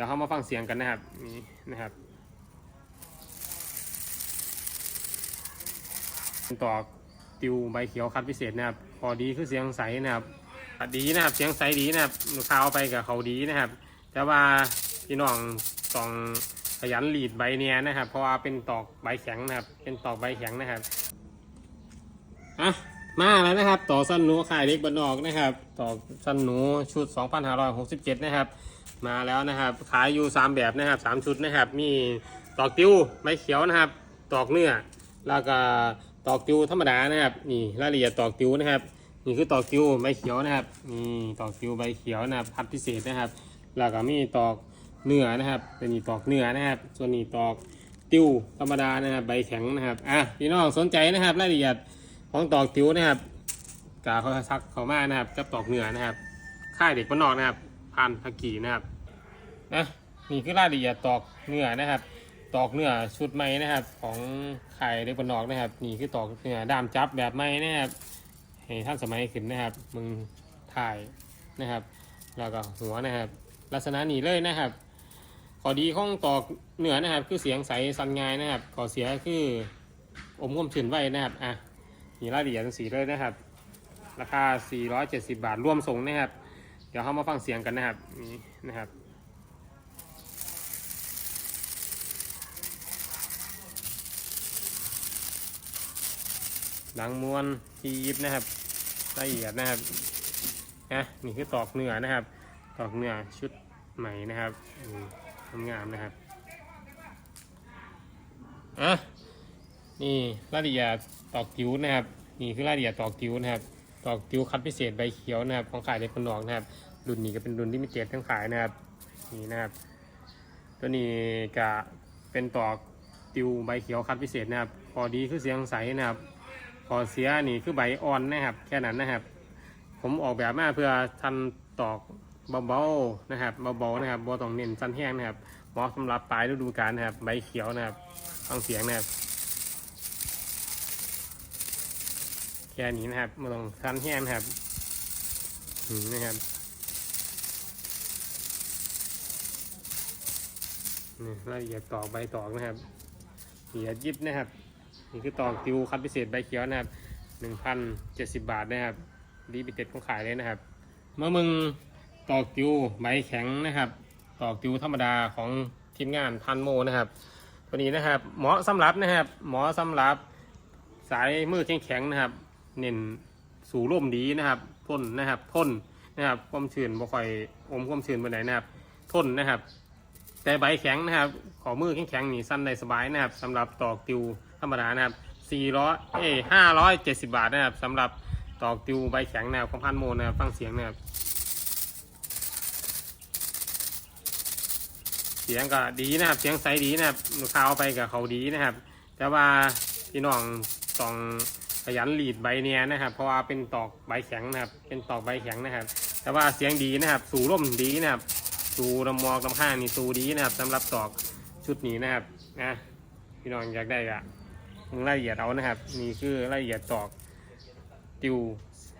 ดี๋ยวเขามาฟังเสียงกันนะครับนี่นะครับเป็นตอกติวใบเขียวคัดพิเศษนะครับพอดีคือเสียงใสนะครับดีนะครับเสียงใสดีนะครับลูกค้าเอาไปกับเขาดีนะครับ แต่ว่าพี่น้องต้องขยันหลีดใบเนี้ยนะครับ เพราะว่าเป็นตอกใบแข็งนะครับ เป็นตอกใบแข็งนะครับอะมาแล้วนะครับ ต่อสั้นหนูขายเล็กบนนอกนะครับ ต่อสั้นหนูชุด 2567 นะครับ มาแล้วนะครับ ขายอยู่ 3 แบบนะครับ3ชุดนะครับ มีตอกติ้วใบเขียวนะครับ ตอกเนื้อ แล้วก็ตอกติ้วธรรมดานะครับ นี่รายละเอียดตอกติ้วนะครับ นี่คือตอกติ้วใบเขียวนะครับ นี่ตอกติ้วใบเขียวนะครับพัดพิเศษนะครับ แล้วก็มีตอกเนื้อนะครับเป็นนี่ตอกเนื้อนะครับ ส่วนนี้ตอกติ้วธรรมดานะครับ ใบแข็งนะครับ อะพี่น้องสนใจนะครับ รายละเอียดของตอกติ้วนะครับกาเขาซักเขามานะครับกับตอกเนื้อนะครับ ค่ายเด็กบ้านนอกนะครับ พันพักกีนะครับ นะนี่คือรายละเอียดตอกเนื้อนะครับ ตอกเนื้อชุดใหม่นะครับ ของไข่เด็กบนนอกนะครับ นี่คือตอกเนื้อดามจับแบบใหม่นะครับให้ท่านสมัยขึ้นนะครับ มึงถ่ายนะครับ แล้วก็หัวนะครับ ลักษณะนี้เลยนะครับข้อดีของตอกเนื้อนะครับ คือเสียงใสสันงายนะครับข้อเสียคืออมก้มชื้นไว้นะครับอะนี่รายละเอียดสีเลยนะครับ ราคา 470 บาทร่วมส่งนะครับ เดี๋ยวเข้ามาฟังเสียงกันนะครับนี่นะครับ ดังมวนทียิบนะครับละเอียดนะครับนะนี่คือตอกเนื้อนะครับ ตอกเนื้อชุดใหม่นะครับอืมงามนะครับอะนี่รายละเอียดตอกติ้วนะครับ นี่คือรายละเอียดตอกติ้วนะครับ ตอกติ้วคัดพิเศษใบเขียวนะครับ ของขายในคนนอกนะครับ รุ่นนี้ก็เป็นรุ่นที่มีเจ็ดทั้งขายนะครับ นี่นะครับ ตัวนี้ก็เป็นตอกติวใบเขียวคัดพิเศษนะครับ พอดีคือเสียงใสนะครับ พอเสียนี่คือใบอ่อนนะครับ แค่นั้นนะครับ ผมออกแบบมาเพื่อทันตอกเบาๆนะครับเบาๆนะครับบอต้องเน้นสั้นแห้งนะครับเหมาะสำหรับปลายฤดูกาลนะครับ ใบเขียวนะครับฟังเสียงนะครับ แค่นี้นะครับไม่ต้องสั้นแห้งนะครับนะครับนี่รายละเอียดตอกใบตอกนะครับละเอียดยิบนะครับ นี่คือตอกติวคัดพิเศษใบเขียวนะครับหนึ่งพันเจ็ดสิบบาทนะครับดีบิเต็ดของขายเลยนะครับ เมื่อมึงตอกติวใบแข็งนะครับ ตอกติวธรรมดาของทีมงานพันโมนะครับ ตัวนี้นะครับเหมาะสำหรับนะครับเหมาะสำหรับสายมือแข็งๆนะครับ เน้นสู่ร่มดีนะครับทนนะครับทนนะครับความชื้นบ่ค่อยอมความชื้นไปไหนนะครับทนนะครับ แต่ใบแข็งนะครับ ขอมือแข็งๆนี่สั้นได้สบายนะครับสำหรับตอกติว ธรรมดานะครับ400เอ้570 บาทนะครับสำหรับตอกติวใบแข็งแนวของพันโมนะครับฟังเสียงนะครับ เสียงก็ดีนะครับ เสียงใสดีนะครับลูกค้าเอาไปกับเขาดีนะครับ แต่ว่าพี่น้องต้องขยันหลีดใบเนียนะครับ เพราะว่าเป็นตอกใบแข็งนะครับ เป็นตอกใบแข็งนะครับ แต่ว่าเสียงดีนะครับ สู่ร่มดีนะครับ สู่ลำมอกลำข้างนี่สู่ดีนะครับสำหรับตอกชุดนี้นะครับนะพี่น้องอยากได้ก็ รายละเอียดเอานะครับ นี่คือรายละเอียดตอกติว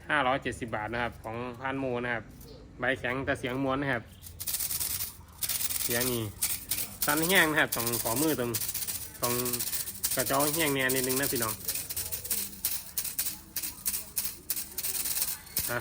570 บาทนะครับ ของพันโมนะครับ ใบแข็งแต่เสียงม้วนนะครับ เสียงนี่สั้นแห้งนะครับต้องขอมือตรงต้องกระจาแห้งเนี่ยนิดนึงนะพี่น้องอะ